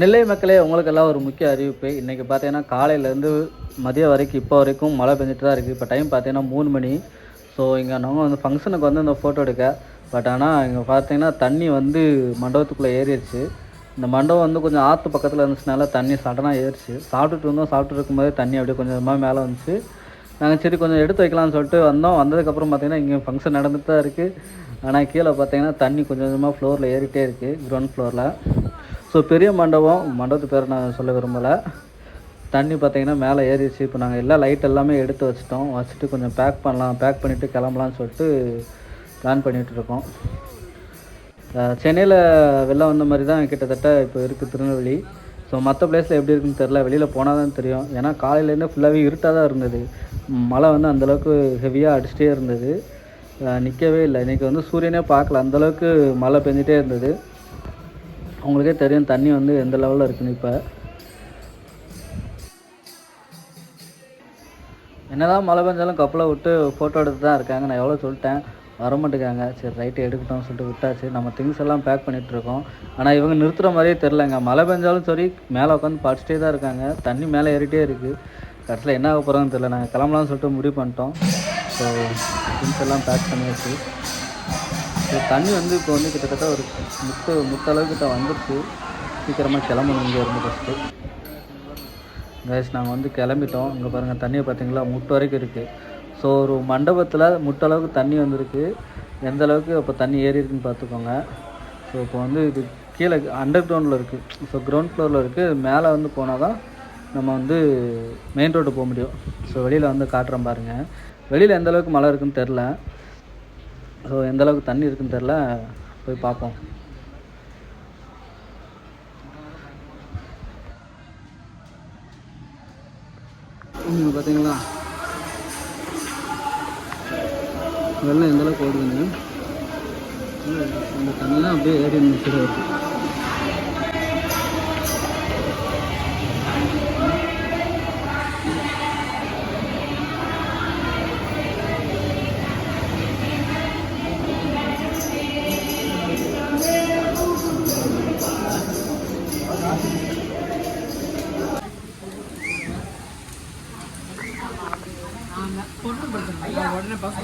நெல்லை மக்களே உங்களுக்கெல்லாம் ஒரு முக்கிய அறிவிப்பு. இன்றைக்கி பார்த்தீங்கன்னா காலையிலேருந்து மதியம் வரைக்கும் இப்போ வரைக்கும் மழை பெஞ்சிட்டு தான் இருக்குது இப்போ டைம் பார்த்தீங்கன்னா மூணு மணி. ஸோ இங்கே நாங்கள் வந்து ஃபங்க்ஷனுக்கு வந்து இந்த ஃபோட்டோ எடுக்க. பட் ஆனால் இங்கே பார்த்தீங்கன்னா தண்ணி வந்து மண்டபத்துக்குள்ளே ஏறிடுச்சு. இந்த மண்டபம் வந்து கொஞ்சம் ஆற்று பக்கத்தில் இருந்துச்சுனால தண்ணி சடனாக ஏறிச்சு சாப்பிட்டுட்டு இருந்தோம். சாப்பிட்டு இருக்கும்போது தண்ணி அப்படியே கொஞ்சமாக மேலே வந்துச்சு. நாங்கள் சரி கொஞ்சம் எடுத்து வைக்கலாம்னு சொல்லிட்டு வந்தோம். வந்ததுக்கப்புறம் பார்த்திங்கன்னா இங்கே ஃபங்க்ஷன் நடந்துட்டு தான் இருக்குது ஆனால் கீழே பார்த்தீங்கன்னா தண்ணி கொஞ்சம் கொஞ்சமாக ஃப்ளோரில் ஏறிட்டே இருக்குது கிரவுண்ட் ஃப்ளோரில் ஸோ பெரிய மண்டபம் மண்டபத்து பேர் நான் சொல்ல விரும்பலை. தண்ணி பார்த்தீங்கன்னா மேலே ஏறிடுச்சு. இப்போ நாங்கள் எல்லா லைட் எல்லாமே எடுத்து வச்சிட்டோம். வச்சுட்டு கொஞ்சம் பேக் பண்ணலாம் பேக் பண்ணிவிட்டு கிளம்பலாம்னு சொல்லிட்டு பிளான் பண்ணிகிட்ருக்கோம் சென்னையில் வெள்ளம் வந்த மாதிரி தான் கிட்டத்தட்ட இப்போ இருக்குது திருநெல்வேலி. ஸோ மற்ற பிளேஸில் எப்படி இருக்குன்னு தெரில வெளியில் போனால் தான் தெரியும். ஏன்னா காலையிலேருந்து ஃபுல்லாகவே இருட்டாக தான் இருந்தது. மழை வந்து அந்தளவுக்கு ஹெவியாக அடிச்சிட்டே இருந்தது. நிற்கவே இல்லை. இன்றைக்கி வந்து சூரியனே பார்க்கல. அந்தளவுக்கு மழை பெஞ்சிட்டே இருந்தது. உங்களுக்கே தெரியும் தண்ணி வந்து எந்த லெவலில் இருக்குன்னு இப்போ. என்னதான் மழை பெஞ்சாலும் கப்பலை விட்டு ஃபோட்டோ எடுத்து தான் இருக்காங்க. நான் எவ்வளோ சொல்லிட்டேன் வர மாட்டேங்காங்க சரி ரைட்டு எடுக்கட்டும்னு சொல்லிட்டு விட்டாச்சு. நம்ம திங்ஸ் எல்லாம் பேக் பண்ணிகிட்ருக்கோம் ஆனால் இவங்க நிறுத்துகிற மாதிரியே தெரிலங்க மழை பெஞ்சாலும் சரி மேலே உட்காந்து படிச்சுட்டே தான் இருக்காங்க. தண்ணி மேலே ஏறிட்டே இருக்குது கடைசியில் என்ன ஆக போகிறோன்னு தெரில நாங்கள் கிளம்பலாம்னு சொல்லிட்டு முடிவு பண்ணிட்டோம். ஸோ திங்ஸ் எல்லாம் பேக் பண்ணியாச்சு. ஸோ தண்ணி வந்து இப்போ வந்து கிட்டத்தட்ட ஒரு முத்து முத்தளவுக்கிட்ட வந்துருச்சு. சீக்கிரமாக கிளம்பணும் இங்கே இருந்து ஃபஸ்ட்டு கேஸ் நாங்கள் வந்து கிளம்பிட்டோம். இங்கே பாருங்கள் தண்ணியை பார்த்தீங்களா முட்டு வரைக்கும் இருக்குது ஸோ ஒரு மண்டபத்தில் முட்டளவுக்கு தண்ணி வந்திருக்கு. எந்த அளவுக்கு அப்போ தண்ணி ஏறி இருக்குன்னு பார்த்துக்கோங்க ஸோ இப்போ வந்து இது கீழே அண்டர் கிரவுண்டில் இருக்குது ஸோ கிரவுண்ட் ஃப்ளோரில் இருக்குது மேலே வந்து போனால் தான் நம்ம வந்து மெயின் ரோடு போக முடியும். ஸோ வெளியில் வந்து காட்டுறேன் பாருங்கள் வெளியில் எந்த அளவுக்கு மழை இருக்குன்னு தெரில ஸோ எந்தளவுக்கு தண்ணி இருக்குன்னு தெரில போய் பார்ப்போம். பார்த்தீங்களா? வெள்ளம் எந்த அளவுக்கு ஓடுதுங்க அந்த தண்ணிலாம் அப்படியே ஏறி நிற்கிறது மழை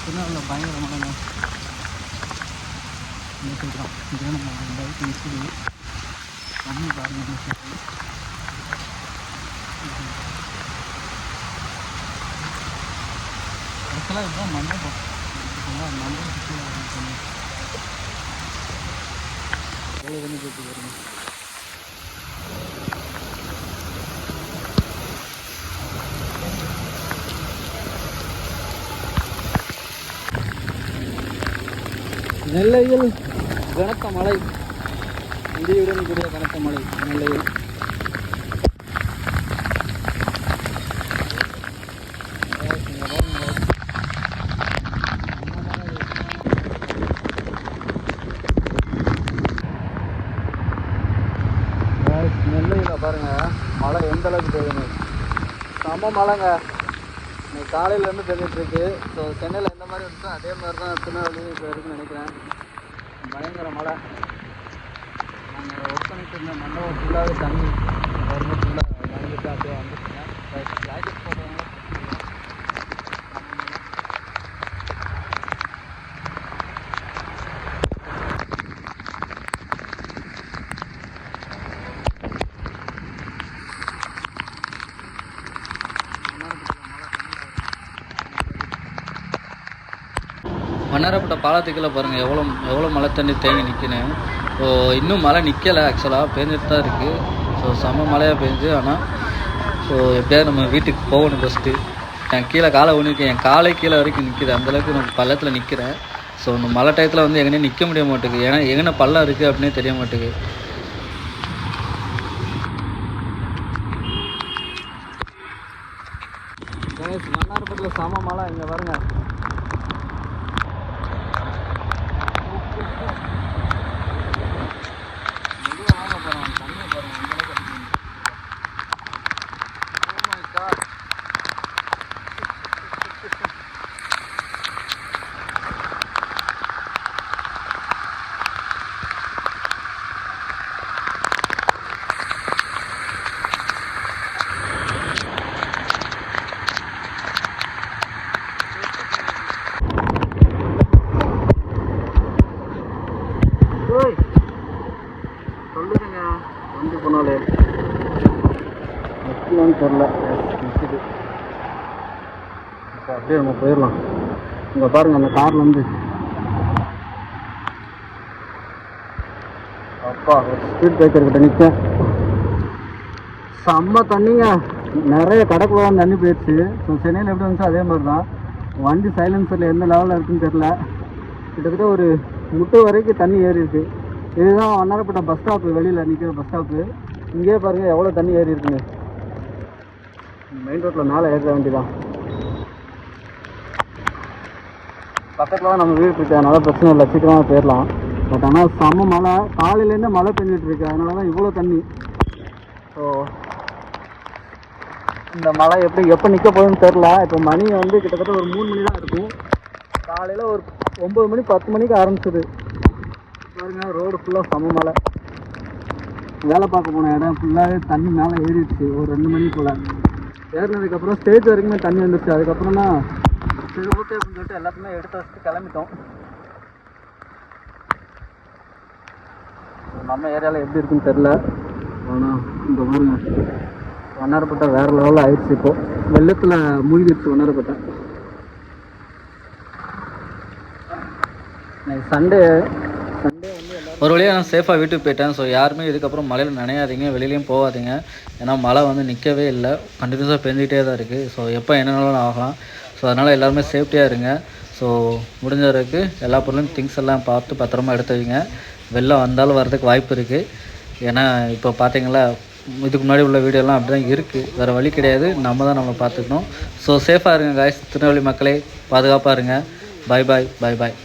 திருநாளில் பயங்கர மழைங்க சொல்கிறோம் இதே நம்ம பைக் நிற்குது தண்ணி பாருங்க ஆக்சுவலாக இதுதான் மண்டபம் இதுதான் மண்டபத்துக்கு அவ்வளோ தண்ணி போட்டு வருங்க நெல்லையில் கனத்த மழை. இடியுடன் கூடிய கனத்த மழை. நெல்லையில். செம்ம மழைங்க. இன்னைக்கு காலையிலேருந்து பெஞ்சிட்ருக்கு ஸோ சென்னையில் எந்த மாதிரி இருந்துச்சோ அதே மாதிரி தான் திருநெல்வேலி இப்போ இருக்குன்னு நினைக்கிறேன். பயங்கர மழை. நாங்கள் ஒர்க் பண்ணிட்டு இருந்த மண்டபம் ஃபுல்லாகவே தண்ணி. மன்னரப்பட்ட பாலத்துக்குள்ளே பாருங்கள் எவ்வளோ எவ்வளோ மழை தண்ணி தேங்கி நிற்குன்னு ஸோ இன்னும் மழை நிற்கலை ஆக்சுவலாக பேஞ்சிட்டு தான் இருக்குது ஸோ செம மழையாக பெஞ்சு ஆனால் ஸோ எப்படியாவது நம்ம வீட்டுக்கு போகணும் ஃபஸ்ட்டு என் கீழே காலை ஒன்றுக்கேன் என் காலை கீழே வரைக்கும் நிற்கிது அந்தளவுக்கு நான் பள்ளத்தில் நிற்கிறேன் ஸோ இந்த மழை டயத்தில் வந்து எங்கேயும் நிற்க முடிய மாட்டேங்குது. ஏன்னா எங்கே பள்ளம் இருக்குது அப்படின்னே தெரிய மாட்டேங்குது. மன்னார்பட்டில் செம மழை. இங்கே பாருங்க. நிற்கணும்னு தெரில நிற்கிது இப்போ அப்படியே நம்ம போயிடலாம். இங்கே பாருங்கள் அந்த காரில் வந்து அப்பா ஸ்பீட் பிரேக்கர் பிரேக்கர்கிட்ட நிற்க செம்ம தண்ணிங்க. நிறைய கடக்குள்ள தண்ணி போயிடுச்சு ஸோ சென்னையில் எப்படி வந்துச்சோ அதே மாதிரி தான் வண்டி சைலன்சரில் எந்த லெவலில் இருக்குன்னு தெரில கிட்டத்தட்ட ஒரு முட்டு வரைக்கும் தண்ணி ஏறி இருக்குது இதுதான் வண்ணாரப்பட்ட பஸ் ஸ்டாப்பு வெளியில் நிற்கிற பஸ் ஸ்டாப்பு இங்கே பாருங்கள் எவ்வளோ தண்ணி ஏறி இருக்குங்க மெயின் ரோட்டில் மேலே ஏற வேண்டிதான். பக்கத்தில் தான் நம்ம வீடு இருக்கு. அதனால் பிரச்சனை இல்லை. சீக்கிரமாக போயிடலாம் பட் ஆனால் செம்ம மழை. காலையிலேருந்து மழை பெஞ்சிட்டு இருக்கு. அதனால தான் இவ்வளோ தண்ணி. ஸோ இந்த மழை எப்படி எப்போ நிற்க போகுதுன்னு தெரில இப்போ மணி வந்து கிட்டத்தட்ட ஒரு மூணு மணி தான் இருக்கும். காலையில் ஒரு ஒம்பது மணி பத்து மணிக்கு ஆரம்பிச்சது. பாருங்க ரோடு ஃபுல்லாக சம மழை. வேலை பார்க்க போன இடம் ஃபுல்லாகவே தண்ணி மேலே ஏறிடுச்சு. ஒரு ரெண்டு மணிக்குள்ளே ஏறினதுக்கப்புறம் ஸ்டேஜ் வரைக்குமே தண்ணி வந்துருச்சு. அதுக்கப்புறம் தான் சரி ஓகே அப்படின்னு சொல்லிட்டு எல்லாத்தையுமே எடுத்து வச்சுட்டு கிளம்பிட்டோம். நம்ம ஏரியாவில் எப்படி இருக்குன்னு தெரில ஆனால் இந்த பாருங்க. வண்ணாரப்பட்டை வேறு லெவலில் ஆயிடுச்சு இப்போது வெள்ளத்தில் மூழ்கிடுச்சு வண்ணாரப்பட்டை. சண்டே சண்டே ஒரு வழியாக நான் சேஃபாக வீட்டுக்கு போயிட்டேன். ஸோ யாருமே இதுக்கப்புறம் மழையில் நினையாதீங்க வெளியிலையும் போகாதீங்க. ஏன்னா மழை வந்து நிற்கவே இல்லை. கண்டினியூஸாக பெஞ்சிக்கிட்டே தான் இருக்குது ஸோ எப்போ என்னென்னாலும் ஆகலாம். ஸோ அதனால் எல்லாருமே சேஃப்டியாக இருங்க. ஸோ முடிஞ்ச வரைக்கு எல்லா பொருளும் திங்ஸ் எல்லாம் பார்த்து பத்திரமா எடுத்து வைங்க. வெள்ளம் வந்தாலும் வரதுக்கு வாய்ப்பு இருக்குது ஏன்னா இப்போ பார்த்தீங்களா இதுக்கு முன்னாடி உள்ள வீடியோலாம் அப்படி தான் இருக்குது வேறு வழி கிடையாது. நம்ம தான் நம்ம பார்த்துக்கணும். ஸோ சேஃபாக இருங்க காய்ஸ் திருநெல்வேலி மக்களே பாதுகாப்பாக இருங்க. பாய் பாய் பாய் பாய்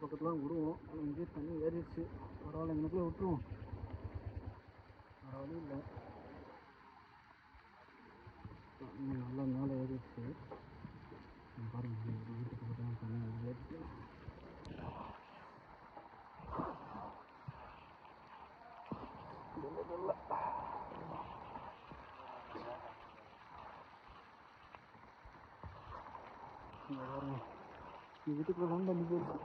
பக்கத்தில் விடுவோம் ஆனால் இங்கேயே தண்ணி ஏறிடுச்சு பரவாயில்ல இங்கேக்குள்ளே விட்டுருவோம் வேறு வழி இல்லை தண்ணி நல்லா மேலே ஏறிடுச்சு இங்க பாருங்க இங்க வீட்டுக்கு பக்கத்தில் தண்ணி ஏறிடுச்சு இங்க பாருங்க வீட்டுக்குள்ள தான் தண்ணி போயிடுச்சு